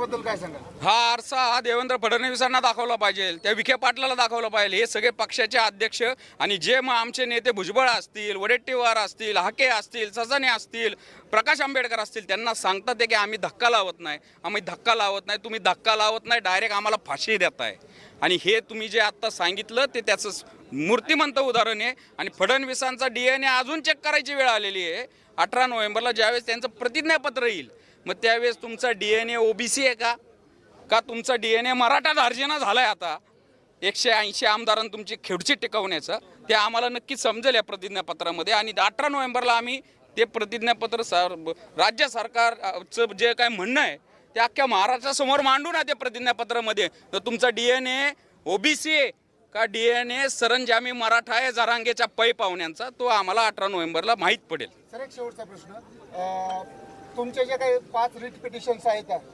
बद्दल काय सांगाल? हा आरसा हा देवेंद्र फडणवीसांना दाखवला पाहिजे त्या विखे पाटलाला दाखवलं पाहिजे. हे सगळे पक्षाचे अध्यक्ष आणि जे मग आमचे नेते भुजबळ असतील वडेट्टीवार असतील हाके असतील सजाने असतील प्रकाश आंबेडकर असतील त्यांना सांगतात ते की आम्ही धक्का लावत नाही. आम्ही धक्का लावत नाही तुम्ही धक्का लावत नाही डायरेक्ट आम्हाला फाशी देताय. आणि हे तुम्ही जे आत्ता सांगितलं ते त्याचं मूर्तिमंत उदाहरण आहे. आणि फडणवीसांचा डी एन ए अजून चेक करायची वेळ आलेली आहे. अठरा नोव्हेंबरला ज्यावेळेस त्यांचं प्रतिज्ञापत्र येईल मग त्यावेळेस तुमचा डी एन ए ओबीसी आहे का? का तुमचा डी एन ए मराठा धार्जिना आहे आता? एकशे ऐंशी आमदारांनी तुमची खेडची टिकवण्याचं ते आम्हाला नक्की समजेल या प्रतिज्ञापत्रामध्ये. आणि अठरा नोव्हेंबरला आम्ही ते प्रतिज्ञापत्र सर राज्य सरकारचं जे काय म्हणणं आहे ते अख्ख्या महाराष्ट्रासमोर मांडू ना ते प्रतिज्ञापत्रामध्ये. तर तुमचा डी एन ए ओबीसी आहे. का डी एन ए सरंजामी मराठा आहे जरांगेच्या पै पाहुण्यांचा तो आम्हाला अठरा नोव्हेंबरला माहीत पडेल. सर एक शेवटचा प्रश्न. अं, तुमचे जे काही पाच रिट पिटिशन्स आहेत